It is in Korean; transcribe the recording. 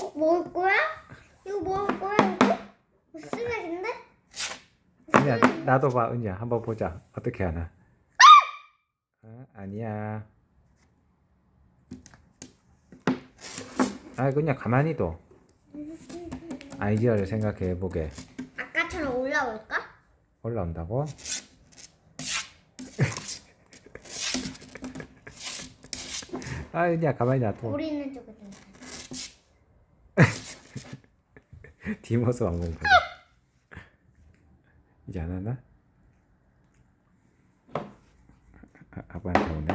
어, 먹을 거야? 이거 먹을 거야, 이거? 이거 쓰레기인데? 언니야 나도 봐 언니야 한번 보자 어떻게 하나. 아, 아니야. 아 그냥 가만히 둬. 아이디어를 생각해 보게. 아까처럼 올라올까? 올라온다고? 아 그냥 가만히 놔둬. 우리 있는 쪽에 좀. 뒷모습 한번 보자. Janganlah. lah apa daunnya